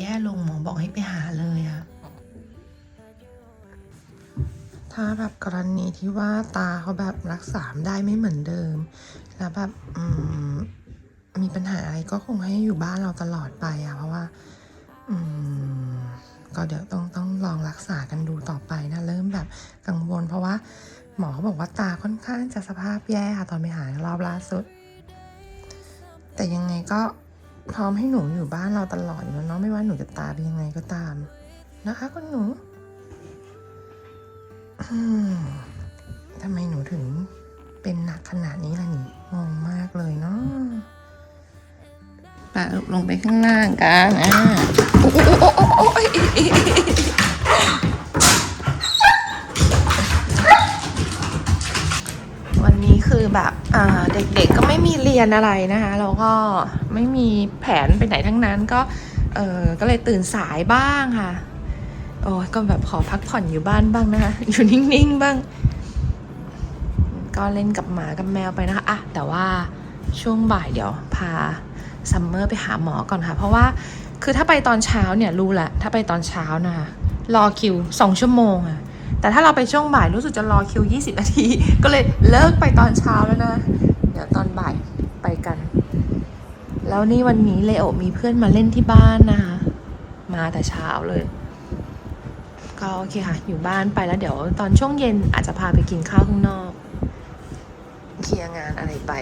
แย่ลงหมอบอกให้ไปหาเลยอะถ้าแบบกรณีที่ว่าตาเขาแบบรักษาได้ไม่เหมือนเดิม แล้วแบบมมีปัญหาอะไรก็คงให้อยู่บ้านเราตลอดไปอะเพราะว่าก็เดี๋ยวต้องต้องลองรักษากันดูต่อไปนะ เริ่มแบบกังวล เพราะว่าหมอเขาบอกว่าตาค่อนข้างจะสภาพแย่ค่ะตอนไปหารอบล่าสุด แต่ยังไงก็ พร้อมให้หนูอยู่บ้านเราตลอดอยู่แล้วเนาะไม่ว่าหนูจะตาเป็นยังไงก็ตาม นะคะคุณหนูอืมทำไมหนูถึงเป็นหนักขนาดนี้ล่ะนี่งงมากเลยเนาะปะลงไปข้างล่างกันอ่าโอ้โอ้โอ้โอ้โอ้ยวันนี้คือแบบอ่าเด็กๆก็ไม่มีเรียนอะไรนะคะ แล้วก็ ไม่มีแผนไปไหนทั้งนั้นก็เออก็เลยตื่นสายบ้างค่ะ โอ้ก็แบบขอพักผ่อนอยู่บ้านบ้างนะคะ อยู่นิ่งๆบ้าง ก็เล่นกับหมากับแมวไปนะคะอะแต่ว่าช่วงบ่ายเดี๋ยวพาซัมเมอร์ไปหาหมอก่อนค่ะ เพราะว่าคือถ้าไปตอนเช้าเนี่ยรู้แหละ ถ้าไปตอนเช้านะคะรอคิวสองชั่วโมงอะแต่ถ้าเราไปช่วงบ่ายรู้สึกจะรอคิว 20 นาที ก็เลยเลิกไปตอนเช้าแล้วนะ เดี๋ยวตอนบ่ายไปกัน แล้วนี่วันนี้เลโอมีเพื่อนมาเล่นที่บ้านนะคะ มาแต่เช้าเลย ก็โอเคค่ะ อยู่บ้านไปแล้วเดี๋ยวตอนช่วงเย็นอาจจะพาไปกินข้าวข้างนอก เคลียร์งานอะไรไป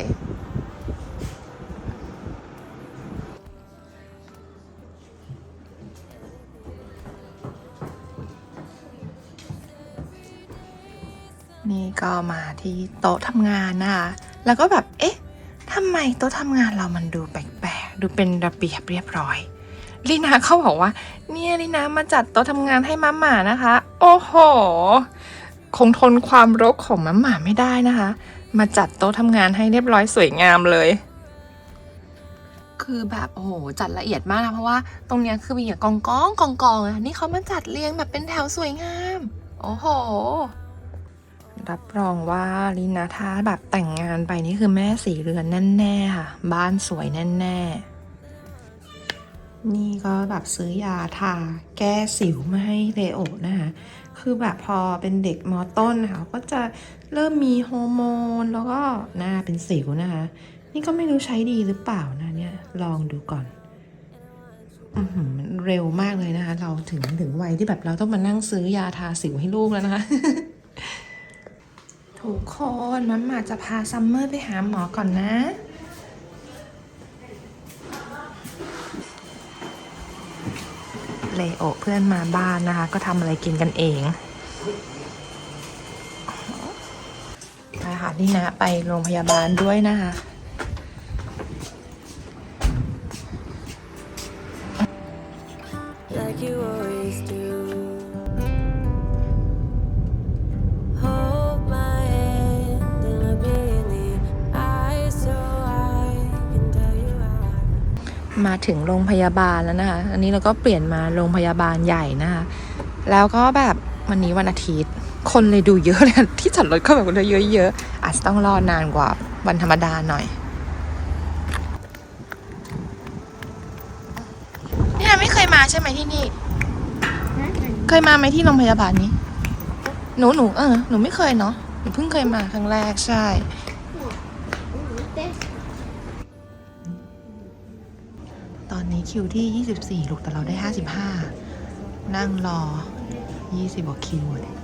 นี่ก็มาที่โต๊ะทำงานนะคะ แล้วก็แบบ เอ๊ะทำไมโต๊ะทำงานเรามันดูแปลก ดูเป็นระเบียบเรียบร้อยลีนาเขาบอกว่า เนี่ยลีนามาจัดโต๊ะทำงานให้มาม่านะคะ โอ้โห คงทนความรกของมาม่าไม่ได้นะคะ มาจัดโต๊ะทำงานให้เรียบร้อยสวยงามเลย คือแบบโอ้โหจัดละเอียดมากนะเพราะว่า ตรงเนี้ยคือมีอย่างกองกองกองกองอะนี่เขามาจัดเรียงแบบเป็นแถวสวยงาม โอ้โห รับรองว่าลินาถ้าแบบแต่งงานไปนี่คือแม่สีเรือนแน่ๆค่ะ บ้านสวยแน่ๆ นี่ก็แบบซื้อยาทาแก้สิวมาให้เลโอนะคะคือแบบพอเป็นเด็กมอต้นนะคะก็จะเริ่มมีฮอร์โมนแล้วก็หน้าเป็นสิวนะคะ นี่ก็ไม่รู้ใช้ดีหรือเปล่านะเนี่ยลองดูก่อนอือหือมันเร็วมากเลยนะคะ เราถึงถึงวัยที่แบบเราต้องมานั่งซื้อยาทาสิวให้ลูกแล้วนะคะ ทุกคนมัมมาจะพาซัมเมอร์ไปหาหมอก่อนนะ เลโอเพื่อนมาบ้านนะคะ ก็ทำอะไรกินกันเองไปค่ะนี่นะ ไปโรงพยาบาลด้วยนะคะ มาถึงโรงพยาบาลแล้วนะคะ อันนี้เราก็เปลี่ยนมาโรงพยาบาลใหญ่นะคะ แล้วก็แบบวันนี้วันอาทิตย์ คนเลยดูเยอะเลยที่จอดรถก็แบบคนเยอะๆอาจจะต้องรอนานกว่าวันธรรมดาหน่อยนี่นะไม่เคยมาใช่ไหมที่นี่ เคยมาไหมที่โรงพยาบาลนี้ หนูหนูเออหนูไม่เคยเนาะหนูเพิ่งเคยมาครั้งแรกใช่ คิวที่ 24 ลูกแต่เราได้ 55 นั่งรอ 20กว่าคิวเลย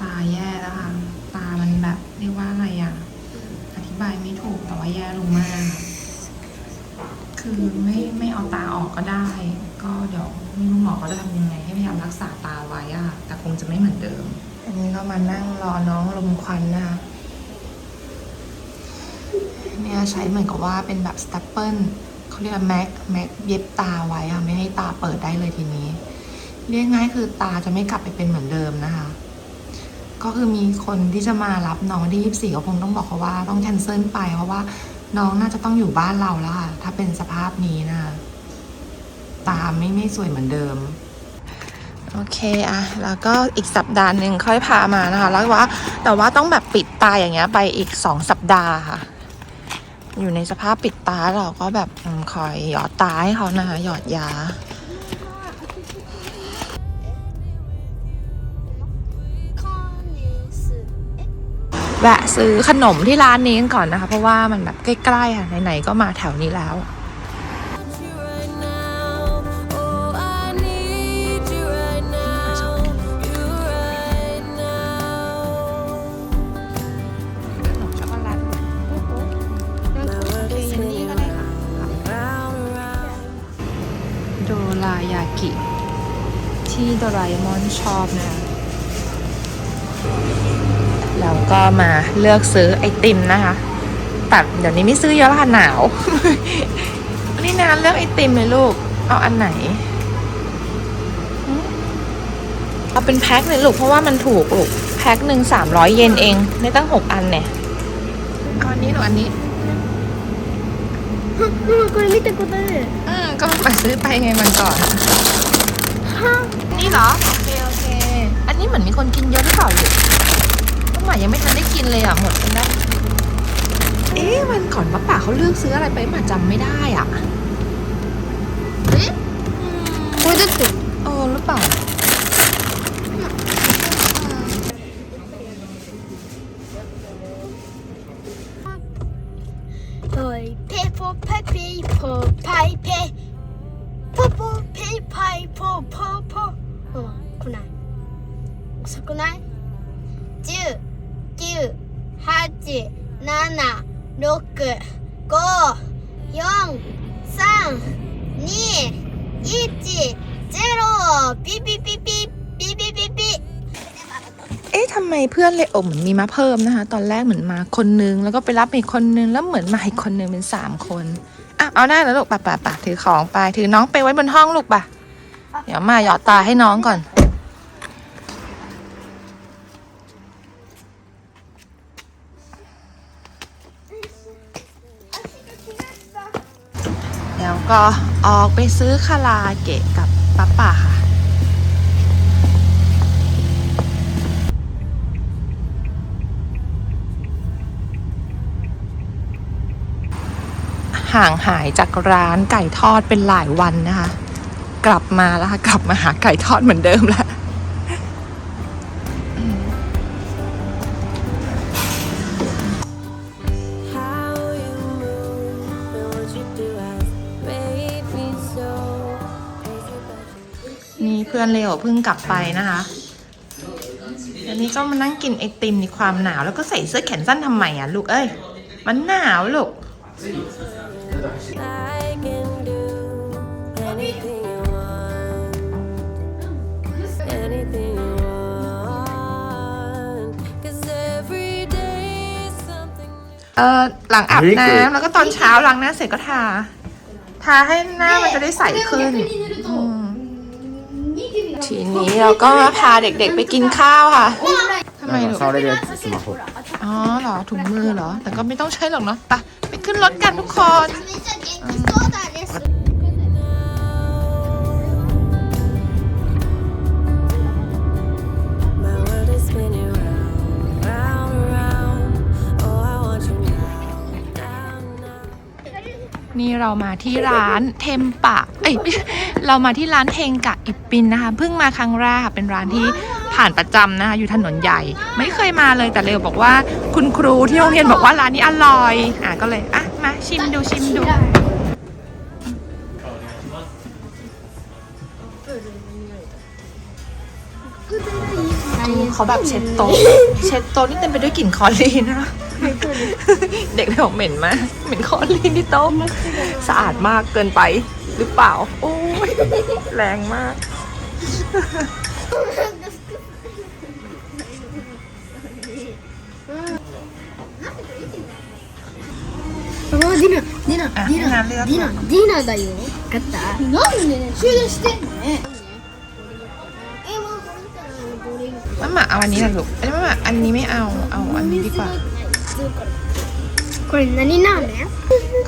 ตาแย่แล้วค่ะ ตามันแบบเรียกว่าอะไรอะ อธิบายไม่ถูกแต่ว่าแย่ลงมาก คือไม่ไม่เอาตาออกก็ได้ ก็เดี๋ยวไม่รู้หมอเขาจะทำยังไง ให้พยายามรักษาตาไว้อะแต่คงจะไม่เหมือนเดิม อันนี้ก็มานั่งรอน้องลมควันนะคะเนี่ยใช้เหมือนกับว่าเป็นแบบสแตปเปิล เขาเรียกแม็กแม็กเย็บตาไว้อะไม่ให้ตาเปิดได้เลยทีนี้ เรียกง่ายคือตาจะไม่กลับไปเป็นเหมือนเดิมนะคะ ก็คือมีคนที่จะมารับน้องที่ยี่สี่ก็คงต้องบอกเขาว่าต้องแคนเซิลไปเพราะว่าน้องน่าจะต้องอยู่บ้านเราแล้วค่ะถ้าเป็นสภาพนี้นะคะตาไม่ไม่สวยเหมือนเดิมโอโอเคอะแล้วก็อีกสัปดาห์หนึ่งค่อยพามานะคะ แล้วว่าแต่ว่าต้องแบบปิดตาอย่างเงี้ยไปอีกสองสัปดาห์ค่ะ อยู่ในสภาพปิดตาเราก็แบบคอยหยอดตาให้เขานะคะหยอดยาแวะซื้อขนมที่ร้านนี้กันก่อนนะคะ เพราะว่ามันแบบใกล้ๆค่ะไหนๆก็มาแถวนี้แล้วรายากิ ที่โดราเอมอนชอบนะคะแล้วก็มาเลือกซื้อไอติมนะคะ แต่เดี๋ยวนี้ไม่ซื้อเยอะและค่ะหนาว นี่นานเลือกไอติมเลยลูก เอาอันไหนหืมเอาเป็นแพ็คเลยลูก เพราะว่ามันถูกลูก แพ็คหนึ่งสามร้อยเยนเองได้ตั้งหกอันเนี่ยเอาอันนี้หรืออันนี้ これ見たことある อืม ก็มาซื้อไปไงมันก่อน นี่เหรอ โอเคโอเค อันนี้เหมือนมีคนกินเยอะหรือเปล่าหรือเมื่อไหร่ยังไม่ทันได้กินเลยอะหมดไปแล้วเอ๊ะวันก่อนป้าป่าเขาเลือกซื้ออะไรไปมาจำไม่ได้อะเฮ้ยไม่ด้ติดเออหรือเปล่า Pay for Pepe, for Pipe. くない10 9 8 7 6 5 4 3 2 1 0ピピピピピピピピ เอ๊ะทำไมเพื่อนเลโอเหมือนมีมาเพิ่มนะคะ ตอนแรกเหมือนมาคนนึง แล้วก็ไปรับอีกคนนึง แล้วเหมือนมาอีกคนนึงเป็นสามคนอ่ะเอาได้แล้วลูกป่ะป่ะป่ะถือของไป ถือน้องไปไว้บนห้องลูกป่ะ เดี๋ยวมาหยอดตาให้น้องก่อน ก็ออกไปซื้อคาราเกะกับป้าป่าค่ะ ห่างหายจากร้านไก่ทอดเป็นหลายวันนะคะ กลับมาแล้วค่ะ กลับมาหาไก่ทอดเหมือนเดิมแล้ว เพื่อนเลโอเพิ่งกลับไปนะคะอันนี้ก็มานั่งกินไอติมในความหนาว แล้วก็ใส่เสื้อแขนสั้นทำไมอะลูกเอ้ย มันหนาวลูก I can do anything you want, anything you want. 'Cause every day is something new. เออหลังอาบน้ำแล้วก็ตอนเช้าล้างหน้าเสร็จก็ทา ทาให้หน้ามันจะได้ใสขึ้นอืม ทีนี้เราก็พาเด็กๆไปกินข้าวค่ะทำไมหนูเข้าได้เลยสมาคมอ๋อเหรอถุงมือเหรอ แต่ก็ไม่ต้องใช้หรอกเนาะไปไปขึ้นรถกันทุกคน นี่เรามาที่ร้านเทมปะ เอ้ยเรามาที่ร้านเทงกะอิปปินนะคะ เพิ่งมาครั้งแรกค่ะ เป็นร้านที่ผ่านประจำนะคะ อยู่ถนนใหญ่ ไม่เคยมาเลยแต่เร็วบอกว่า คุณครูที่โรงเรียนบอกว่าร้านนี้อร่อย อะก็เลยอะมาชิมดูชิมดู เขาแบบเช็ดโต๊ะ เช็ดโต๊ะนี่เต็มไปด้วยกลิ่นคอลีนนะ เด็กเลยบอกเหม็นมากเหม็นคอลีนที่โต๊ะสะอาดมากเกินไปหรือเปล่า โอ้ยแรงมาก あディナディナあディナディナディナディナだよ分かったなんでね終電してんのねえもうこれからどれ มาหมาเอาอันนี้นะลูกอันนี้มาหมาอันนี้ไม่เอา เอาอันนี้ดีกว่า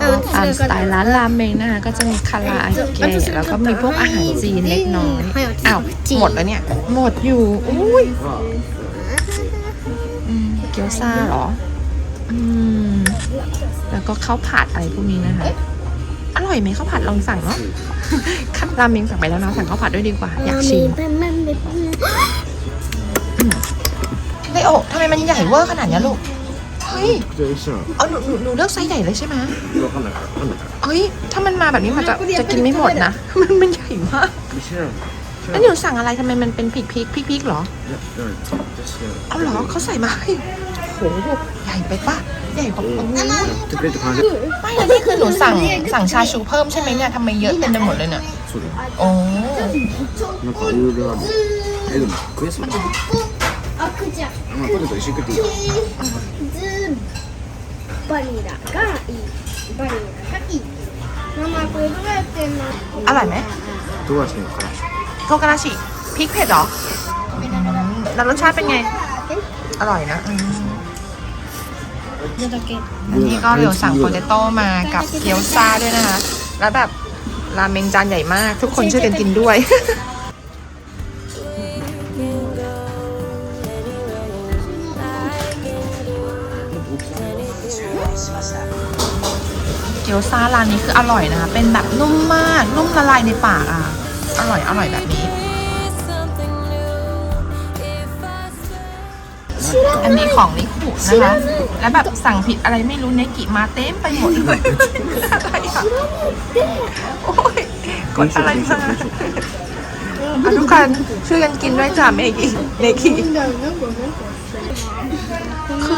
ก็ตามสไตล์ร้านรามเมงนะคะก็จะมีคาราอาเกะแล้วก็มีพวกอาหารจีนเล็กน้อยอ้าวหมดแล้วเนี่ย หมดอยู่อุ้ยเกี๊ยวซาหรอแล้วก็ข้าวผัดอะไรพวกนี้นะคะอร่อยไหมข้าวผัดลองสั่งเนาะขั้รามเมงสั่งไปแล้วนะสั่งข้าวผัดด้วยดีกว่า อยากชิมไดโอทำไมมันใหญ่เวอร์ขนาดนี้ลูก เอาหนูหนูเลือกไซส์ใหญ่เลยใช่ไหมเอ้ยถ้ามันมาแบบนี้มันจะจะกินไม่หมดนะ มันมันใหญ่มากไม่ใช่แล้วหนูสั่งอะไรทำไมมันเป็นพริกพริกพริกพริกเหรอเอาหรอเขาใส่มาให้โหใหญ่ไปปะใหญ่กว่าไม่แล้วนี่คือหนูสั่งสั่งชาชูเพิ่มใช่ไหมเนี่ยทำไมเยอะเต็มไปหมดเลยเนี่ยโอ้มันขอเลือกได้เลยเฮ้ยคริสต์มาสอ그 자. 아마 꺼내ะ있을 것같 バニラがいいバニラがいいママこれどうやってんの อร่อยไหม 唐辛子のから。 โทกานาชิพริกเผ็ดเหรออืมแล้วรสชาติเป็นไง อร่อยนะอืม これだけ อันนี้ก็เดี๋ยวสั่งโปเตโต้มากับเกี๊ยวซ่าด้วยนะคะ แล้วแบบราเมงจานใหญ่มาก ทุกคนช่วยกันกินด้วย เกี๊ยวซ่าร้านนี้คืออร่อยนะคะ เป็นแบบนุ่มมาก นุ่มละลายในปากอะ อร่อย อร่อยแบบนี้ something new. If I say อันนี้ของนิคุนะคะ แล้วแบบสั่งผิดอะไรไม่รู้เนกิมาเต็มไปหมดเลยอะไรอะโอ้ยกดอะไรมาอะทุกคนช่วยกันกินด้วยจ้ะเมกิเนกิ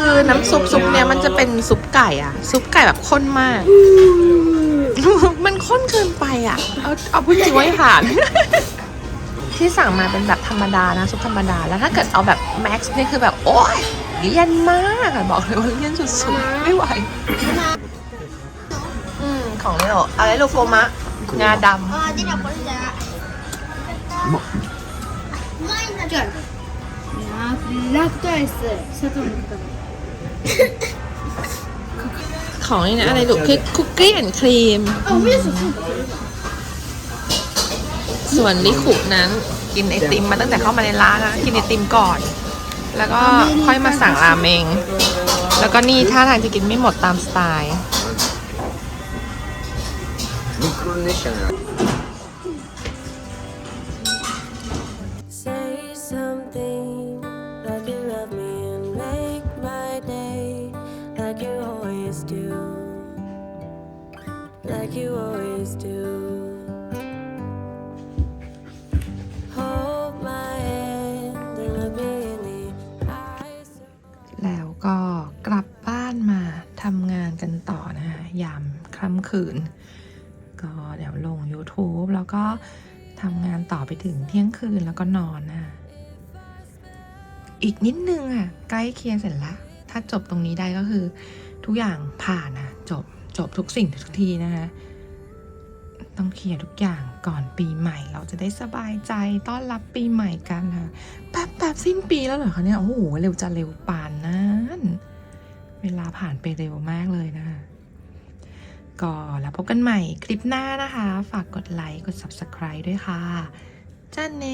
คือน้ำซุปซุปเนี้ยมันจะเป็นซุปไก่อ่ะ ซุปไก่แบบข้นมาก มันข้นเกินไปอ่ะ เอาเอาพูดจริงไว้ผ่าน ที่สั่งมาเป็นแบบธรรมดานะซุปธรรมดา แล้วถ้าเกิดเอาแบบแม็กซ์นี่คือแบบโอ้ยเลี่ยนมากอะบอกเลยว่าเลี่ยนสุดๆ ไม่ไหว อืม ของนี่เหรออะไรลูกโฟมะ งาด あ出たこれじゃうまっ。うまいんだ違うラクトアイス砂糖の中ำ ของนี่นะอะไรลูกคือคุกกี้แอนครีมส่วนลิขุนั้นกินไอติมมาตั้งแต่เข้ามาในร้านนะกินไอติมก่อน แล้วก็ค่อยมาสั่งราเมง แล้วก็นี่ท่าทางจะกินไม่หมดตามสไตล์ Like you always do. Hold my hand and look me in the eyes. แล้วก็กลับบ้านมาทำงานกันต่อนะคะยามค่ำคืน ก็เดี๋ยวลง YouTube แล้วก็ทำงานต่อไปถึงเที่ยงคืนแล้วก็นอนนะอีกนิดนึงอะใกล้เคียงเสร็จแล้ว ถ้าจบตรงนี้ได้ก็คือ ทุกอย่างผ่านนะจบ บทุกสิ่งทุกทีนะคะต้องเคลียร์ทุกอย่างก่อนปีใหม่ เราจะได้สบายใจต้อนรับปีใหม่กันค่ะแป๊บแป๊บสิ้นปีแล้วเหรอคะเนี่ยโอ้โหเร็วจะเร็วปานนั้นเวลาผ่านไปเร็วมากเลยนะคะก็แล้วพบกันใหม่คลิปหน้านะคะ ฝากกดไลค์กด subscribe ด้วยค่ะจ้าเน